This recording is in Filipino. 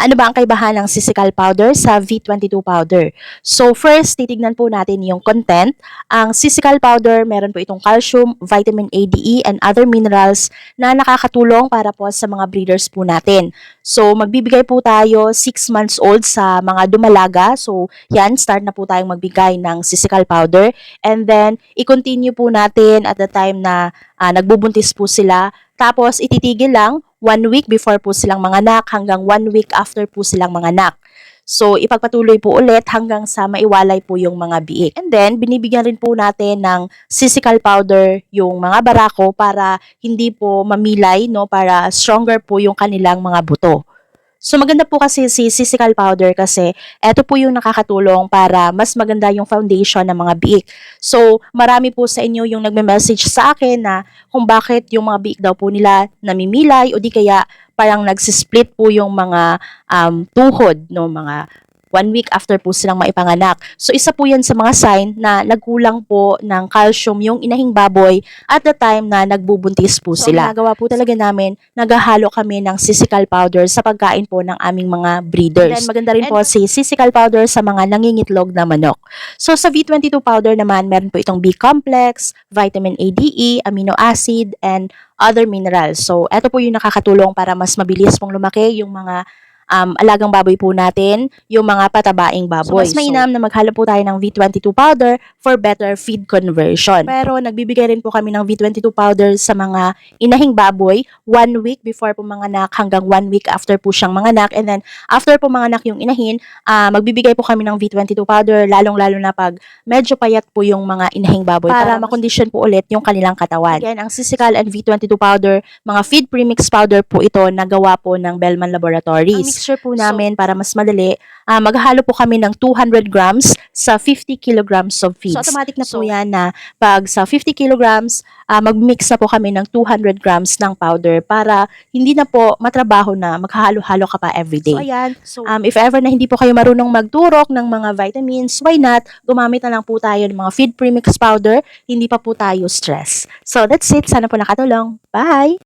ano ba ang kaibahan ng Sisical powder sa V22 powder? So first, titignan po natin yung content. Ang Sisical powder, meron po itong calcium, vitamin A, D, E, and other minerals na nakakatulong para po sa mga breeders po natin. So magbibigay po tayo 6 months old sa mga dumalaga. So yan, start na po tayong magbigay ng Sisical powder. And then, i-continue po natin at the time na ah, nagbubuntis po sila. Tapos, ititigil lang one week before po silang manganak hanggang one week after po silang manganak. So, ipagpatuloy po ulit hanggang sa maiwalay po yung mga biik. And then, binibigyan rin po natin ng sisical powder yung mga barako para hindi po mamilay, no? Para stronger po yung kanilang mga buto. So, maganda po kasi si sisical powder kasi eto po yung nakakatulong para mas maganda yung foundation ng mga biik. So, marami po sa inyo yung nagme-message sa akin na kung bakit yung mga biik daw po nila namimilay o di kaya parang nagsisplit po yung mga um, tuhod, no, mga one week after po silang maipanganak. So, isa po yan sa mga sign na nagkulang po ng calcium yung inahing baboy at the time na nagbubuntis po So, sila. So, po talaga namin, naghahalo kami ng sisical powder sa pagkain po ng aming mga breeders. And then, maganda rin po si sisical powder sa mga nangingitlog na manok. So, sa V22 powder naman, meron po itong B-complex, vitamin A, D, E, amino acid, and other minerals. So, ito po yung nakakatulong para mas mabilis pong lumaki yung mga um, alagang baboy po natin, yung mga patabaing baboy. So, mas mainam na maghalo po tayo ng V22 powder for better feed conversion. Pero nagbibigay rin po kami ng V22 powder sa mga inahing baboy one week before po manganak hanggang one week after po siyang manganak. And then, after po manganak yung inahin, ah, magbibigay po kami ng V22 powder, lalong-lalo na pag medyo payat po yung mga inahing baboy para, makondisyon po ulit yung kanilang katawan. Again, ang Sisical and V22 powder, mga feed premix powder po ito na gawa po ng Bellman Laboratories. Ang mixture po namin para mas madali, ah, maghahalo po kami ng 200 grams sa 50 kilograms of feeds. So, automatic na po So- yan na pag sa 50 kilograms, ah, mag-mix na po kami ng 200 grams ng powder para hindi na po matrabaho na maghahalo-halo ka pa everyday. So, ayan. So, Um, if ever na hindi po kayo marunong magturok ng mga vitamins, why not? Gumamit na lang po tayo ng mga feed premix powder, hindi pa po tayo stress. So that's it. Sana po nakatulong. Bye!